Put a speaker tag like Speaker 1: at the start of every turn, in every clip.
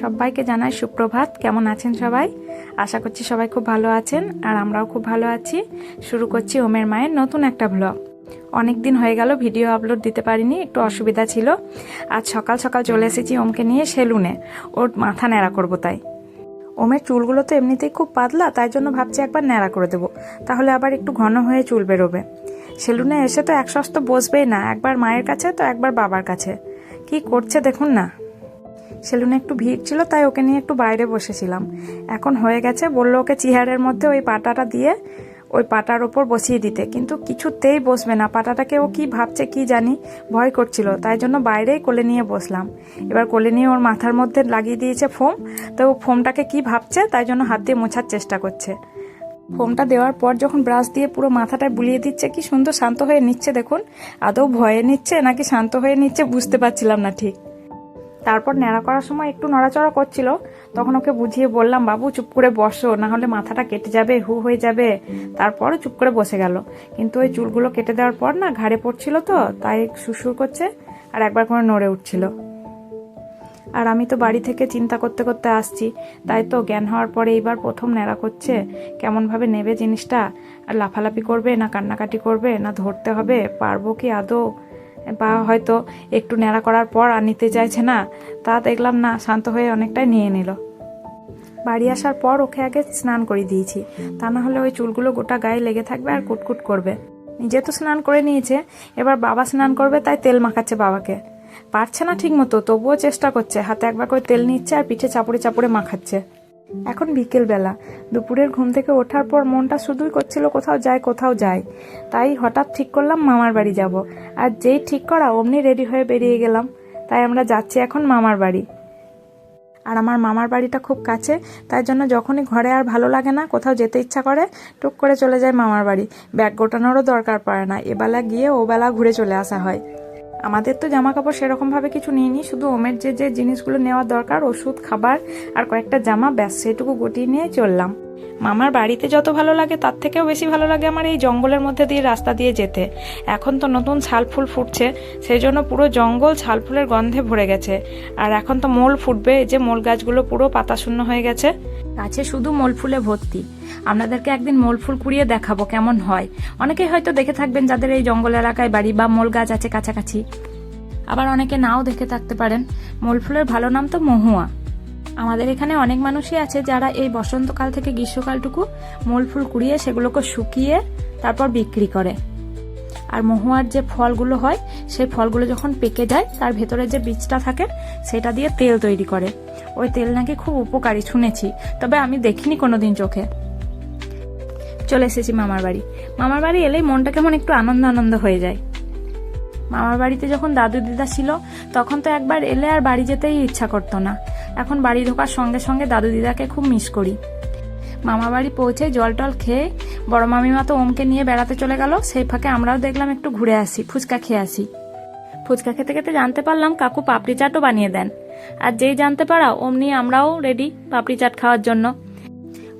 Speaker 1: সবাইকে জানাই সুপ্রভাত। কেমন আছেন সবাই? আশা করছি সবাই খুব ভালো আছেন আর আমরাও খুব ভালো আছি। শুরু করছি ওমের মায়ের নতুন একটা ব্লগ অনেক দিন হয়ে গেল ভিডিও আপলোড দিতে পারিনি, একটু অসুবিধা ছিল। আজ সকাল সকাল চলে এসেছি ওমকে নিয়ে সেলুনে। ওর মাথা ন্যাড়া করব তাই। ওমের চুলগুলো তো এমনিতেই খুব পাতলা, তাই জন্য ভাবছি একবার ন্যাড়া করে দেবো। তাহলে আবার একটু ঘন হয়ে চুল বেরোবে। সেলুনে এসে তো এক সস্ত বসবেই না, একবার মায়ের কাছে তো একবার বাবার কাছে। কি করছে দেখুন না। সেলুনে একটু ভিড় ছিল, তাই ওকে নিয়ে একটু বাইরে বসেছিলাম। এখন হয়ে গেছে, বলল ওকে চেয়ারের মধ্যে ওই পাটাটা দিয়ে ওই পাটার ওপর বসিয়ে দিতে। কিন্তু কিছুতেই বসবে না, পাটাটাকে ও কি ভাবছে কি জানি, ভয় করছিল, তাই জন্য বাইরেই কোলে নিয়ে বসলাম। এবার কোলে নিয়ে ওর মাথার মধ্যে লাগিয়ে দিয়েছে ফোম, তো ও ফোমটাকে কি ভাবছে, তাই জন্য হাত দিয়ে মোছার চেষ্টা করছে। ফোমটা দেওয়ার পর যখন ব্রাশ দিয়ে পুরো মাথাটায় বুলিয়ে দিচ্ছে, কি সুন্দর শান্ত হয়ে নিচ্ছে দেখুন। আদৌ ভয়ে নিচ্ছে নাকি শান্ত হয়ে নিচ্ছে বুঝতে পারছিলাম না ঠিক। তারপর ন্যাড়া করার সময় একটু নড়াচড়া করছিল। তখন ওকে বুঝিয়ে বললাম, বাবু, চুপ করে বসো না হলে মাথাটা কেটে যাবে, হু হয়ে যাবে। তারপর চুপ করে বসে গেল। কিন্তু ওই চুলগুলো কেটে দেওয়ার পর না ঘাড়ে পড়ছিল তো, তাই সুসুর করছে আর একবার করে নড়ে উঠছিল। আর আমি তো বাড়ি থেকে চিন্তা করতে করতে আসছি, তাই তো জ্ঞান হওয়ার পরে এইবার প্রথম ন্যাড়া করছে। কেমনভাবে নেবে জিনিসটা? আর লাফালাফি করবে না কান্নাকাটি করবে না ধরতে হবে? পারব কি আদৌ? বা হয়তো একটু ন্যাড়া করার পর আর নিতে চাইছে না, তা দেখলাম না, শান্ত হয়ে অনেকটাই নিয়ে নিল। বাড়ি আসার পর ওকে আগে স্নান করে দিয়েছি। তা না হলে ওই চুলগুলো গোটা গায়ে লেগে থাকবে আর কুটকুট করবে। নিজে তো স্নান করে নিয়েছে, এবার বাবা স্নান করবে, তাই তেল মাখাচ্ছে বাবাকে। পারছে না ঠিক মতো তবুও চেষ্টা করছে, হাতে একবার করে তেল নিচ্ছে আর পিঠে চাপড়ে চাপড়ে মাখাচ্ছে। এখন বিকেল বেলা দুপুরের ঘুম থেকে ওঠার পর মনটা শুধুই করছিল কোথাও যায় কোথাও যায়। তাই হঠাৎ ঠিক করলাম মামার বাড়ি যাব। আর যেই ঠিক করা, অমনি রেডি হয়ে বেরিয়ে গেলাম। তাই আমরা যাচ্ছি এখন মামার বাড়ি। আর আমার মামার বাড়িটা খুব কাছে, তাই জন্য যখনই ঘরে আর ভালো লাগে না, কোথাও যেতে ইচ্ছা করে, টুক করে চলে যায় মামার বাড়ি। ব্যাগ গোটানোরও দরকার পড়ে না। এবেলা গিয়ে ও বেলা ঘুরে চলে আসা হয়। আমাদের তো জামা কাপড় সেরকমভাবে কিছু নিইনি, শুধু ওমের যে যে জিনিসগুলো নেওয়ার দরকার, ওষুধ, খাবার আর কয়েকটা জামা, ব্যাস, সেটুকু গুটিয়ে নিয়ে চললাম। মামার বাড়িতে যত ভালো লাগে, তার থেকেও বেশি ভালো লাগে আমার এই জঙ্গলের মধ্যে দিয়ে রাস্তা দিয়ে যেতে। এখন তো নতুন ছাল ফুল ফুটছে সেই জন্য পুরো জঙ্গল ছাল ফুলের গন্ধে ভরে গেছে। আর এখন তো মোল ফুটবে যে মোল গাছগুলো পুরো পাতা শূন্য হয়ে গেছে। গাছে শুধু মোল ফুলে ভর্তি। আপনাদেরকে একদিন মোল ফুল কুড়িয়ে দেখাবো কেমন হয়। অনেকেই হয়তো দেখে থাকবেন যাদের এই জঙ্গল এলাকায় বাড়ি বা মোল গাছ আছে কাছাকাছি। আবার অনেকে নাও দেখে থাকতে পারেন। মোল ফুলের ভালো নাম তো মহুয়া। আমাদের এখানে অনেক মানুষই আছে যারা এই বসন্তকাল থেকে গ্রীষ্মকালটুকু মোল ফুল কুড়িয়ে সেগুলোকে শুকিয়ে তারপর বিক্রি করে। আর মহুয়ার যে ফলগুলো হয়, সেই ফলগুলো যখন পেকে যায়, তার ভেতরে যে বীজটা থাকে, সেটা দিয়ে তেল তৈরি করে। ওই তেল নাকি খুব উপকারী, শুনেছি। তবে আমি দেখিনি কোনোদিন চোখে। চলে এসেছি মামার বাড়ি। মামার বাড়ি এলেই মনটা কেমন একটু আনন্দ আনন্দ হয়ে যায়। মামার বাড়িতে যখন দাদু দিদা ছিল, তখন তো একবার এলে আর বাড়ি যেতেই ইচ্ছা করতো না। এখন বাড়ি ঢোকার সঙ্গে সঙ্গে দাদু দিদাকে খুব মিস করি। মামা বাড়ি পৌঁছে জল টল খেয়ে বড় মামিমা তো ওমকে নিয়ে বেড়াতে চলে গেল, সেই ফাঁকে আমরাও দেখলাম একটু ঘুরে আসি, ফুচকা খেয়ে আসি। ফুচকা খেতে খেতে জানতে পারলাম কাকু পাপড়ি চাটও বানিয়ে দেন। আর যেই জানতে পারা, অমনি আমরাও রেডি পাপড়ি চাট খাওয়ার জন্য।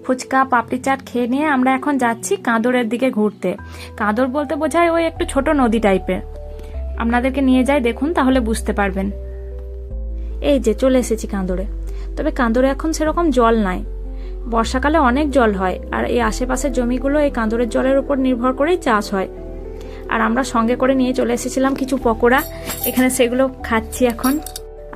Speaker 1: ফুচকা, পাপড়ি চাট খেয়ে নিয়ে আমরা এখন যাচ্ছি কাঁদরের দিকে ঘুরতে। কাঁদর বলতে বোঝায় ওই একটু ছোট নদী টাইপের আপনাদেরকে নিয়ে যাই, দেখুন, তাহলে বুঝতে পারবেন। এই যে চলে এসেছি কাঁদরে তবে কাঁদরে এখন সেরকম জল নাই। বর্ষাকালে অনেক জল হয়, আর এই আশেপাশের জমিগুলো এই কাঁদরের জলের উপর নির্ভর করেই চাষ হয়। আর আমরা সঙ্গে করে নিয়ে চলে এসেছিলাম কিছু পকোড়া, এখানে সেগুলো খাচ্ছি এখন।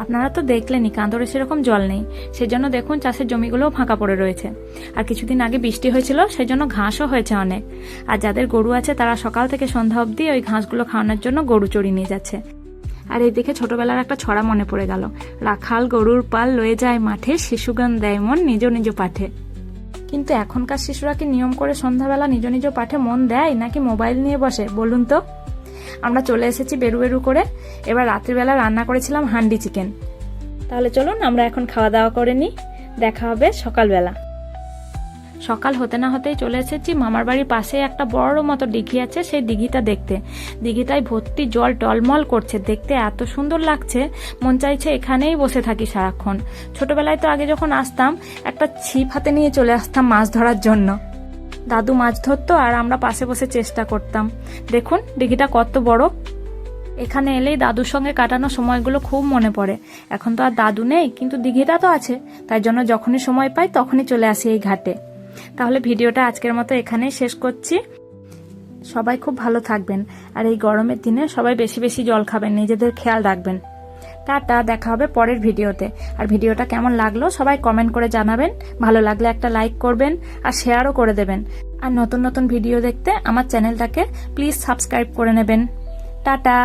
Speaker 1: আপনারা তো দেখলেনই কাঁদরে সেরকম জল নেই। সেজন্য দেখুন চাষের জমিগুলোও ফাঁকা পড়ে রয়েছে। আর কিছুদিন আগে বৃষ্টি হয়েছিল সেই জন্য ঘাসও হয়েছে অনেক। আর যাদের গরু আছে, তারা সকাল থেকে সন্ধ্যা অবধি ওই ঘাসগুলো খাওয়ানোর জন্য গরু চড়িয়ে নিয়ে যাচ্ছে। আর এই দেখে ছোটবেলার একটা ছড়া মনে পড়ে গেল। রাখাল গরুর পাল লয়ে যায় মাঠে, শিশুগান দেয় মন নিজ নিজ পাঠে। কিন্তু এখনকার শিশুরা কি নিয়ম করে সন্ধ্যাবেলা নিজ নিজ পাঠে মন দেয়, নাকি মোবাইল নিয়ে বসে? বলুন তো। আমরা চলে এসেছি বেরু বেরু করে। এবার রাত্রিবেলা রান্না করেছিলাম হান্ডি চিকেন। তাহলে চলুন, আমরা এখন খাওয়া দাওয়া করে নিই। দেখা হবে সকালবেলা। সকাল হতে না হতেই চলে এসেছি। মামার বাড়ির পাশে একটা বড় মতো দিঘি আছে, সেই দিঘিটা দেখতে। দিঘিটায় ভর্তি জল টলমল করছে, দেখতে এত সুন্দর লাগছে। মন চাইছে এখানেই বসে থাকি সারাক্ষণ। ছোটবেলায় তো আগে যখন আসতাম, একটা ছিপ হাতে নিয়ে চলে আসতাম মাছ ধরার জন্য। দাদু মাছ ধরতো আর আমরা পাশে বসে চেষ্টা করতাম। দেখুন, দিঘিটা কত বড়। এখানে এলেই দাদুর সঙ্গে কাটানো সময়গুলো খুব মনে পড়ে। এখন তো আর দাদু নেই, কিন্তু দিঘিটা তো আছে। তাই জন্য যখনই সময় পাই, তখনই চলে আসি এই ঘাটে। তাহলে ভিডিওটা আজকের মতো এখানেই শেষ করছি। সবাই খুব ভালো থাকবেন। আর এই গরমের দিনে সবাই বেশি বেশি জল খাবেন, নিজেদের খেয়াল রাখবেন। টাটা, দেখা হবে পরের ভিডিওতে। আর ভিডিওটা কেমন লাগল সবাই কমেন্ট করে জানাবেন। ভালো লাগলে একটা লাইক করবেন আর শেয়ারও করে দেবেন। আর নতুন নতুন ভিডিও দেখতে আমার চ্যানেলটাকে প্লিজ সাবস্ক্রাইব করে নেবেন। টাটা!